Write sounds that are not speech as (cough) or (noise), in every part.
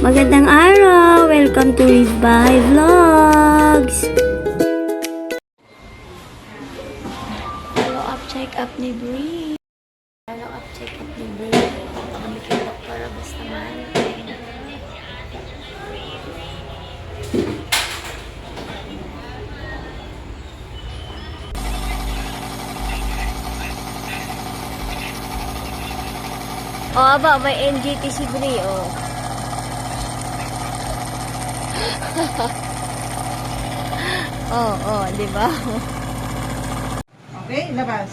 Magandang araw! Welcome to Live by Vlogs! Follow up, check up ni Brie. Follow up, check up ni Brie. Kami kay Dr. basta man. O, oh, aba, may NGT si Brie, oh. (laughs) oh, oh, di ba? Okay, labas.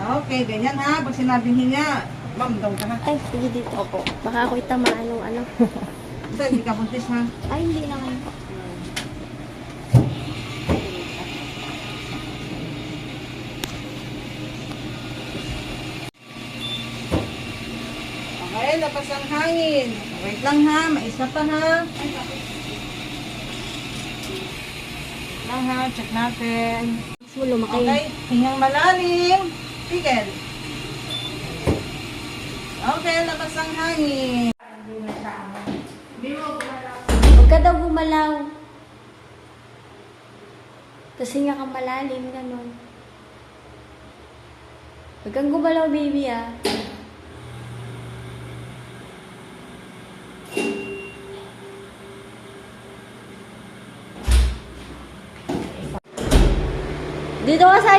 Okay, ganyan ha. Pag sinabing hinga, ma'am, daw ka na. Ay, sige dito ako. Baka ako'y tamaan ng ano. (laughs) Basta hindi ka buntis ha. Ay, hindi naman po. Okay, labas ang hangin. Wait lang ha, mais na pa ha. Lang ha, check natin. Mo lumaki. Okay, hingang malalim. Tigil. Okay, labas ang hangin. Huwag ka daw gumalaw. Kasi nga kang malalim, ganun. Huwag kang gumalaw, baby, ah.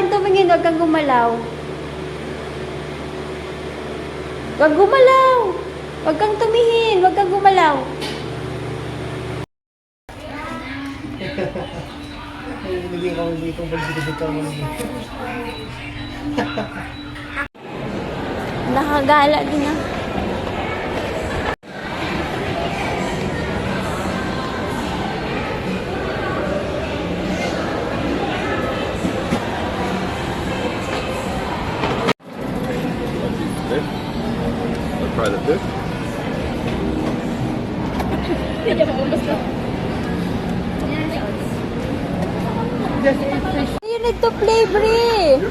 Dito ka akin tumingin, huwag kang gumalaw. Huwag gumalaw! Huwag kang tumingin, huwag kang gumalaw. Hindi ko hindi ko pagdidibig mo. Nakagala din ah. You need to play, Brie.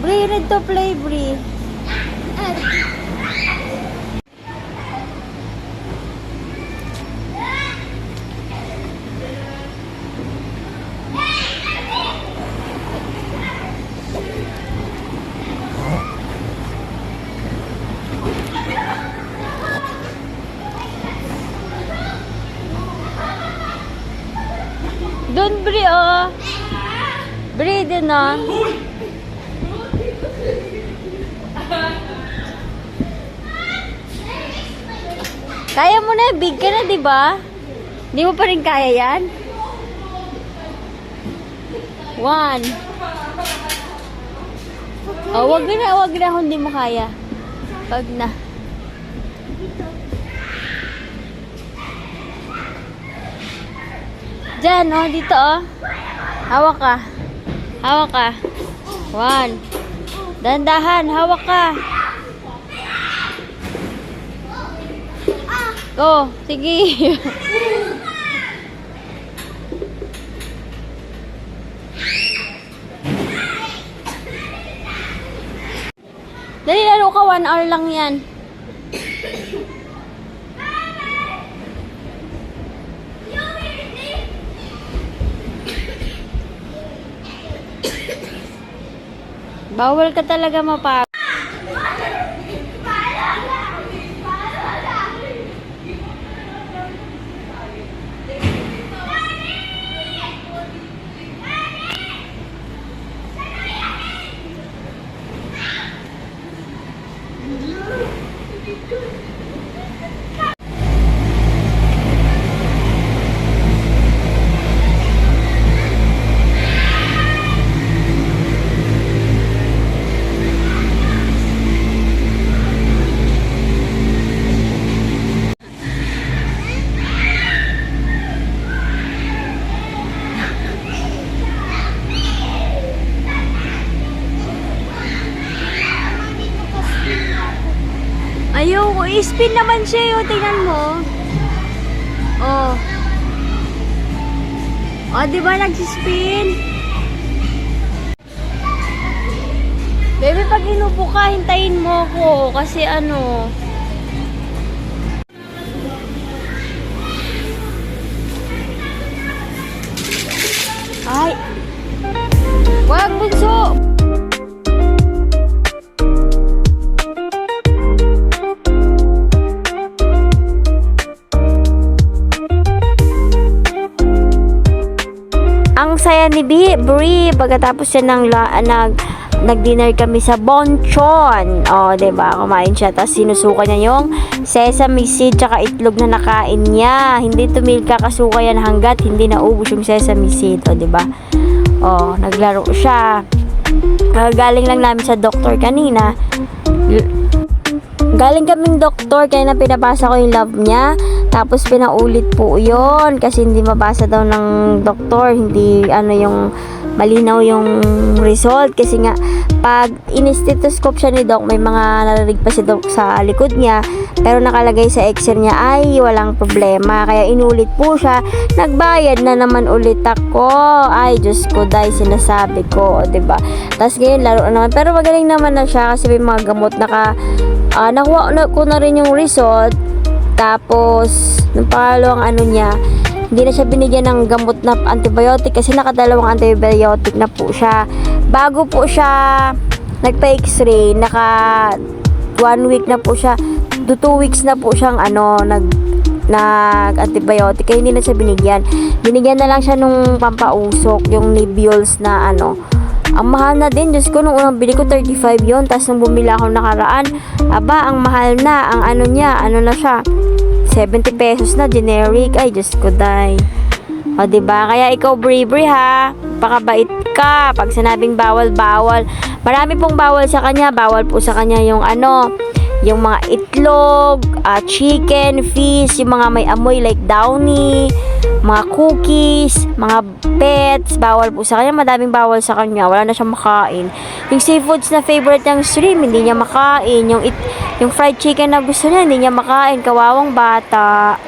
Brie, you need to play, Brie. Doon, Brie, oh. Brie, din, oh. Kaya mo na, big ka na, di ba? Di mo pa rin kaya yan? One. Oh, wag na, wag na kung di mo kaya. Wag na. Diyan, oh, dito, oh. Hawak ka. Hawak ka. One. Dandahan, hawak ka. Go, sige. (laughs) Dali, laro ka. One hour lang yan. Bawal ka talaga mapa. Ayaw ko. I-spin naman siya yun. Tingnan mo. Oh. Oh, di ba nag-spin? Baby, pag inupo ka, hintayin mo ako. Kasi ano, Ang saya ni Bi, Bri, pagkatapos siya ng la, nag nag-dinner kami sa Bonchon. O, oh, ba? Kumain siya tapos sinusuka niya yung sesame seed tsaka itlog na nakain niya. Hindi tumil kakasuka yan hanggat hindi naubos yung sesame seed, o, 'di ba? Oh, naglaro siya. Galing lang namin sa doktor kanina. Galing kaming doktor, kaya na pinabasa ko yung love niya. Tapos pinaulit po yon kasi hindi mabasa daw ng doktor. Hindi ano yung malinaw yung result. Kasi nga, pag in-stethoscope siya ni Doc, may mga narinig pa si Doc sa likod niya. Pero nakalagay sa x-ray niya ay walang problema. Kaya inulit po siya. Nagbayad na naman ulit ako. Ay, Diyos ko, dahil sinasabi ko. 'di ba Tapos ngayon, laro na naman. Pero magaling naman na siya kasi may mga gamot naka Ah, nakuha na, ko na rin yung result. Tapos, nung pangalawang ano niya, hindi na siya binigyan ng gamot na antibiotic kasi nakadalawang antibiotic na po siya. Bago po siya nagpa-x-ray, naka one week na po siya, to two weeks na po siyang ano, nag nag antibiotic kaya hindi na siya binigyan binigyan na lang siya nung pampausok yung Nibules na ano ang mahal na din, Diyos ko, nung unang bili ko 35 yon Tapos nung bumili ako nakaraan, aba, ang mahal na. Ang ano niya, ano na siya, 70 pesos na, generic. Ay, Diyos ko, day. O, diba? Kaya ikaw, bravery ha. Pakabait ka. Pag sinabing bawal, bawal. Marami pong bawal sa kanya. Bawal po sa kanya yung ano, yung mga itlog, ah, chicken, fish, yung mga may amoy like downy, mga cookies, mga pets, bawal po sa kanya, madaming bawal sa kanya, wala na siyang makain. Yung seafoods na favorite niyang shrimp, hindi niya makain. Yung, it, yung fried chicken na gusto niya, hindi niya makain. Kawawang bata.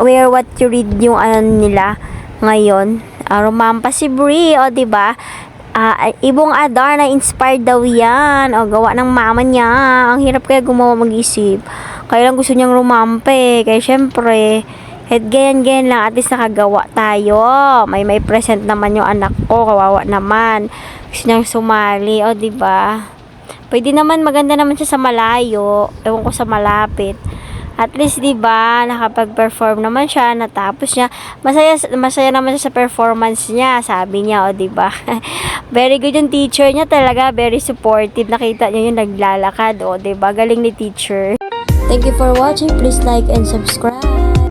Wear what you read yung ano nila ngayon. Uh, rumampa si Brie, o, di ba? Ah, ibong Adar na inspired daw yan. O, gawa ng mama niya. Ang hirap kaya gumawa mag-isip. Kaya lang gusto niyang rumampe. Kaya syempre, kahit ganyan-ganyan lang, at least nakagawa tayo. May may present naman yung anak ko. Kawawa naman. Gusto niyang sumali. O, di ba? Pwede naman, maganda naman siya sa malayo. Ewan ko sa malapit. At least, di ba, nakapag-perform naman siya, natapos niya. Masaya, masaya naman siya sa performance niya, sabi niya, o, di ba? (laughs) very good yung teacher niya talaga, very supportive. Nakita niyo yung naglalakad, o, di ba? Galing ni teacher. Thank you for watching. Please like and subscribe.